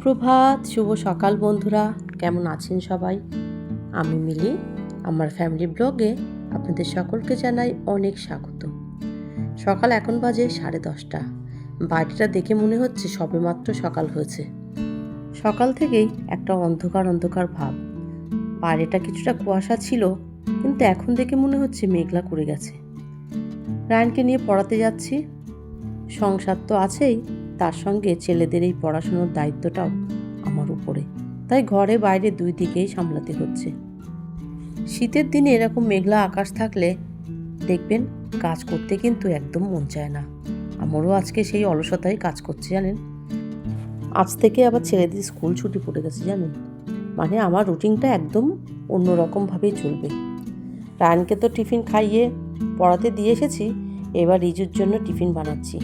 সুপ্রভাত, শুভ সকাল বন্ধুরা। কেমন আছেন সবাই? আমি মিলি। আমার ফ্যামিলি ব্লগে আপনাদের সকলকে জানাই অনেক স্বাগত। সকাল এখন বাজে সাড়ে দশটা। বাড়িটা দেখে মনে হচ্ছে সবেমাত্র সকাল হয়েছে। সকাল থেকেই একটা অন্ধকার অন্ধকার ভাব। বাইরেটা কিছুটা কুয়াশা ছিল, কিন্তু এখন দেখে মনে হচ্ছে মেঘলা করে গেছে। রায়নকে নিয়ে পড়াতে যাচ্ছি। সংসার তো আছেই। তার সঙ্গে ছেলেদের এই পড়াশোনার দায়িত্বটাও আমার উপরে। তাই ঘরে বাইরে দুই দিকেই সামলাতে হচ্ছে। শীতের দিনে এরকম মেঘলা আকাশ থাকলে দেখবেন কাজ করতে কিন্তু একদম মন চায় না। আমারও আজকে সেই অলসতায় কাজ করছে, জানেন? আজ থেকে আবার ছেলেদের স্কুল ছুটি পড়ে গেছে, জানেন? মানে আমার রুটিনটা একদম অন্যরকমভাবেই চলবে। রায়নকে তো টিফিন খাইয়ে পড়াতে দিয়ে এসেছি, এবার রিজুর জন্য টিফিন বানাচ্ছি।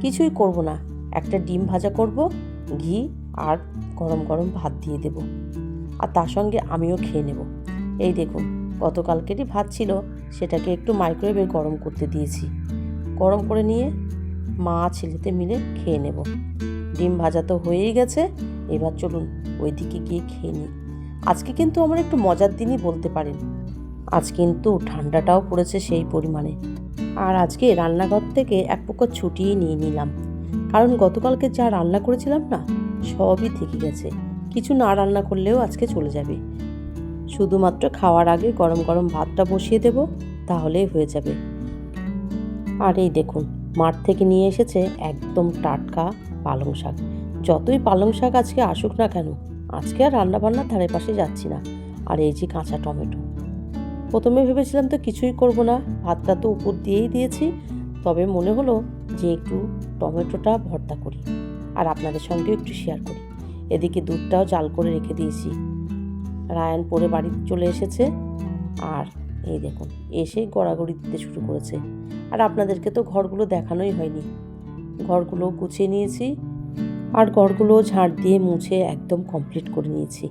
কিছুই করব না। একটা ডিম ভাজা করব, ঘি আর গরম গরম ভাত দিয়ে দেব। আর তার সঙ্গে আমিও খেয়ে নেব। এই দেখুন, গতকালকেরই ভাত ছিল, সেটাকে একটু মাইক্রোওয়েভে গরম করতে দিয়েছি। গরম করে নিয়ে মা ছেলেতে মিলে খেয়ে নেব। ডিম ভাজা তো হয়েই গেছে, এবার চলুন ওইদিকে গিয়ে খেয়ে নিই। আজকে কিন্তু আমার একটু মজার দিনই বলতে পারেন। আজ কিন্তু ঠান্ডাটাও পড়েছে সেই পরিমাণে। আর আজকে রান্নাঘর থেকে এক প্রকার ছুটিয়ে নিয়ে নিলাম। কারণ গতকালকে যা রান্না করেছিলাম না, সবই থেকে গেছে। কিছু না রান্না করলেও আজকে চলে যাবে। শুধুমাত্র খাওয়ার আগে গরম গরম ভাতটা বসিয়ে দেব তাহলেই হয়ে যাবে। আর এই দেখুন, মাঠ থেকে নিয়ে এসেছে একদম টাটকা পালং শাক। যতই পালং শাক আজকে আসুক না কেন, আজকে আর রান্না রান্নাবান্নার ধারে পাশে যাচ্ছি না। আর এই যে কাঁচা টমেটো। প্রথমে ভেবেছিলাম তো কিছুই করব না, ভাতটা তো উপর দিয়েই দিয়েছি, তবে মনে হলো যে একটু টমেটোটা ভর্তা করি আর আপনাদের সঙ্গেও একটু শেয়ার করি। এদিকে দুধটাও জাল করে রেখে দিয়েছি। রায়ান পরে বাড়ি চলে এসেছে। আর এই দেখুন এসেই গড়াগড়ি দিতে শুরু করেছে। আর আপনাদেরকে তো ঘরগুলো দেখানোই হয়নি। ঘরগুলো গুছিয়ে নিয়েছি আর ঘরগুলো ঝাড় দিয়ে মুছে একদম কমপ্লিট করে নিয়েছি।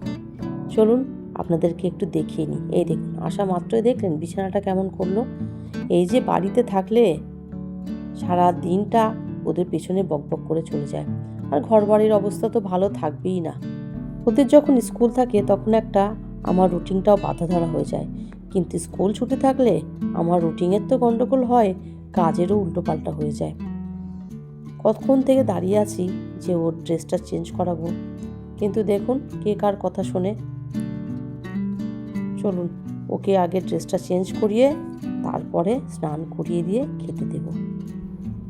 চলুন আপনাদেরকে একটু দেখিয়ে নিই। এই দেখুন আসা মাত্রই দেখলেন বিছানাটা কেমন করল। এই যে বাড়িতে থাকলে সারা দিনটা ওদের পেছনে বকবক করে চলে যায়। আর ঘর বাড়ির অবস্থা তো ভালো থাকবেই না। ওদের যখন স্কুল থাকে তখন একটা আমার রুটিনটাও বাধা ধরা হয়ে যায়। কিন্তু স্কুল ছুটি থাকলে আমার রুটিনের তো গণ্ডগোল হয়, কাজেরও উল্টোপাল্টা হয়ে যায়। কতক্ষণ থেকে দাঁড়িয়ে আছি যে ওর ড্রেসটা চেঞ্জ করাবো? কিন্তু দেখুন কে কার কথা শোনে। চলুন, ওকে আগে ড্রেসটা চেঞ্জ করিয়ে তারপরে স্নান করিয়ে দিয়ে খেতে দেব।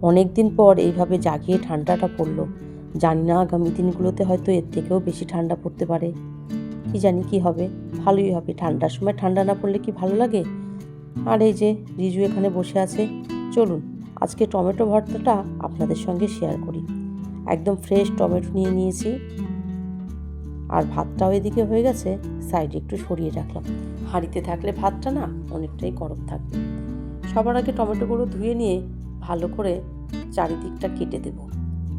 অনেক দিন পর এইভাবে জাগিয়ে ঠান্ডাটা পড়ল। জানি না আগামী দিনগুলোতে হয়তো এর থেকেও বেশি ঠান্ডা পড়তে পারে। কি জানি কি হবে? ভালোই হবে। ঠান্ডার সময় ঠান্ডা না পড়লে কি ভালো লাগে? আর এই যে রিজু এখানে বসে আছে, চলুন আজকে টমেটো ভর্তাটা আপনাদের সঙ্গে শেয়ার করি। একদম ফ্রেশ টমেটো নিয়ে নিয়েছি। আর ভাতটাও এদিকে হয়ে গেছে সাইডে একটু সরিয়ে রাখলাম। হাঁড়িতে থাকলে ভাতটা না অনেকটাই গরম থাকবে। সবার আগে টমেটোগুলো ধুয়ে নিয়ে ভালো করে চারিদিকটা কেটে দেব।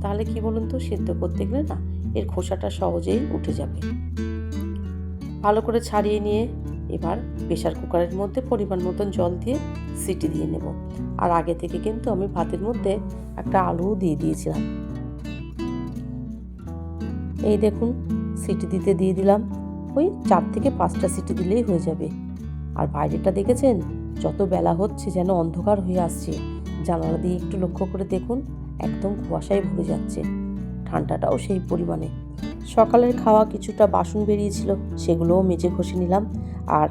তাহলে কি বলুন তো, সিদ্ধ করতে গেলে না এর খোসাটা সহজেই উঠে যাবে। ভালো করে ছাড়িয়ে নিয়ে এবার প্রেশার কুকারের মধ্যে পরিমাণ মতন জল দিয়ে সিটি দিয়ে নেব। আর আগে থেকে কিন্তু আমি ভাতের মধ্যে একটা আলুও দিয়ে দিয়েছিলাম। এই দেখুন, সিটি দিতে দিয়ে দিলাম। ওই চার থেকে পাঁচটা সিটি দিলেই হয়ে যাবে। আর বাইরেটা দেখেছেন? যত বেলা হচ্ছে যেন অন্ধকার হয়ে আসছে। জানালা দিয়ে একটু লক্ষ্য করে দেখুন, একদম কুয়াশায় ভরে যাচ্ছে। ঠান্ডাটাও সেই পরিমাণে। সকালের খাওয়া কিছুটা বাসন বেরিয়েছিল, সেগুলোও মেজে ঘষে নিলাম। আর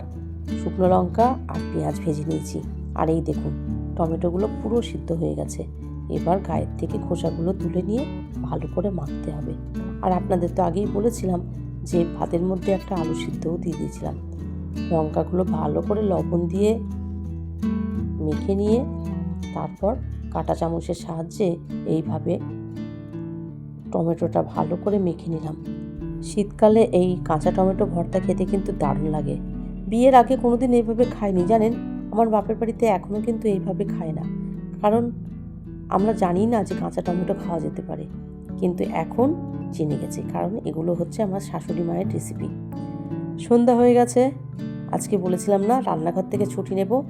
শুকনো লঙ্কা আর পেঁয়াজ ভেজে নিয়েছি। আর এই দেখুন, টমেটোগুলো পুরো সিদ্ধ হয়ে গেছে। এবার গায়ের থেকে খোসাগুলো তুলে নিয়ে ভালো করে মাখতে হবে। আর আপনাদের তো আগেই বলেছিলাম যে ভাতের মধ্যে একটা আলু সিদ্ধও দিয়ে দিয়েছিলাম। লঙ্কাগুলো ভালো করে লবণ দিয়ে মেখে নিয়ে তারপর কাঁটা চামচের সাহায্যে এইভাবে টমেটোটা ভালো করে মেখে নিলাম। শীতকালে এই কাঁচা টমেটো ভর্তা খেতে কিন্তু দারুণ লাগে। বিয়ের আগে কোনোদিন এইভাবে খাইনি, জানেন? আমার বাপের বাড়িতে এখনও কিন্তু এইভাবে খায় না। কারণ আমরা জানি না যে কাঁচা টমেটো খাওয়া যেতে পারে। কিন্তু এখন চিনে গেছি, কারণ এগুলো হচ্ছে আমার শাশুড়ি মায়ের রেসিপি সন্ধ্যা হয়ে গেছে, আজকে বলেছিলাম না, রান্নাঘর থেকে ছুটি নেব।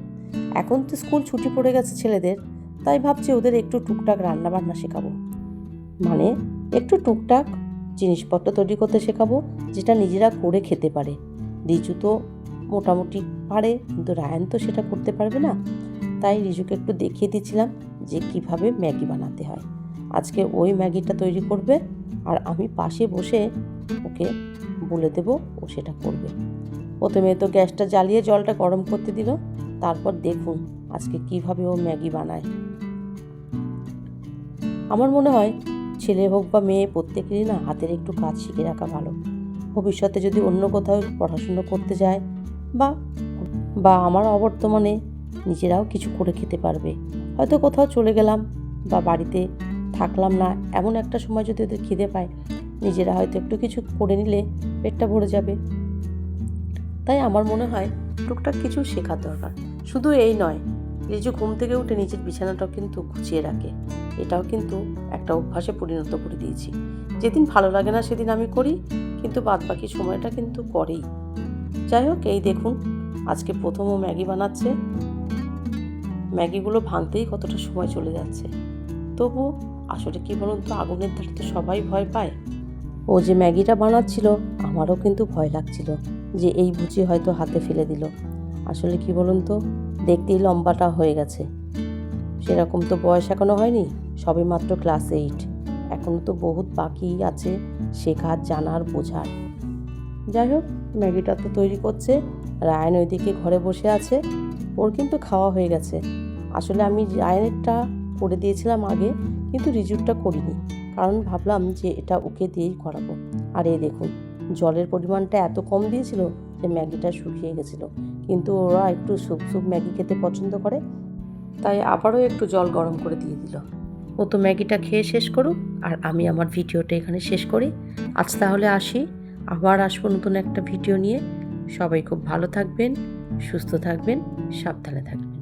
এখন তো স্কুল ছুটি পড়ে গেছে ছেলেদের, তাই ভাবছি ওদের একটু টুকটাক রান্না বান্না শেখাবো। মানে একটু টুকটাক জিনিসপত্র তৈরি করতে শেখাবো, যেটা নিজেরা করে খেতে পারে। রিজু তো মোটামুটি পারে, কিন্তু রায়ান তো সেটা করতে পারবে না। তাই রিজুকে একটু দেখিয়ে দিচ্ছিলাম যে কীভাবে ম্যাগি বানাতে হয়। আজকে ওই ম্যাগিটা তৈরি করবে, আর আমি পাশে বসে ওকে বলে দেব ও সেটা করবে। প্রথমে তো গ্যাসটা জ্বালিয়ে জলটা গরম করতে দিল, তারপর দেখুন আজকে কীভাবে ও ম্যাগি বানায়। আমার মনে হয় ছেলে হোক বা মেয়ে, প্রত্যেকেরই না হাতের একটু কাজ শিখে রাখা ভালো। ভবিষ্যতে যদি অন্য কোথাও পড়াশুনো করতে যায় বা বা আমার অবর্তমানে নিজেরাও কিছু করে খেতে পারবে। হয়তো কোথাও চলে গেলাম বা বাড়িতে থাকলাম না, এমন একটা সময় যদি ওদের খিদে পায়, নিজেরা হয়তো একটু কিছু করে নিলে পেটটা ভরে যাবে। তাই আমার মনে হয় টুকটাক কিছু শেখার দরকার। শুধু এই নয় রিজু ঘুম থেকে উঠে নিজের বিছানাটাও কিন্তু গুছিয়ে রাখে। এটাও কিন্তু একটা অভ্যাসে পরিণত করে দিয়েছি। যেদিন ভালো লাগে না সেদিন আমি করি, কিন্তু বাদ বাকি সময়টা কিন্তু করেই। যাই হোক, এই দেখুন, আজকে প্রথম ও ম্যাগি বানাচ্ছে। ম্যাগিগুলো ভাঙতেই কতটা সময় চলে যাচ্ছে। তবু আসলে কি বলুন তো, আগুনের ধারে তো সবাই ভয় পায়। ও যে ম্যাগিটা বানাচ্ছিল, আমারও কিন্তু ভয় লাগছিল। যে এই বুঝি হয়তো হাতে ফেলে দিল। আসলে কি বলুন তো, দেখতেই লম্বাটা হয়ে গেছে। সেরকম তো বয়স এখনও হয়নি, সবে মাত্র ক্লাস এইট। এখনও তো বহুত বাকি আছে শেখার, জানার, বোঝার। যাই হোক, ম্যাগিটা তো তৈরি করছে, রায়ন ওইদিকে ঘরে বসে আছে, ওর কিন্তু খাওয়া হয়ে গেছে। আসলে আমি রায়নেরটা করে দিয়েছিলাম আগে, কিন্তু রিজুরটা করিনি, কারণ ভাবলাম যে এটা ওকে দিয়েই করাবো। আর এই দেখুন জলের পরিমাণটা এত কম দিয়েছিল যে ম্যাগিটা শুকিয়ে গেছিল। কিন্তু ওরা একটু স্যুপ স্যুপ ম্যাগি খেতে পছন্দ করে। তাই আবারও একটু জল গরম করে দিয়ে দিল। ও তো ম্যাগিটা খেয়ে শেষ করুক, আর আমি আমার ভিডিওটা এখানে শেষ করি। আজ তাহলে আসি। আবার আসব নতুন একটা ভিডিও নিয়ে। সবাই খুব ভালো থাকবেন, সুস্থ থাকবেন, সাবধানে থাকবেন।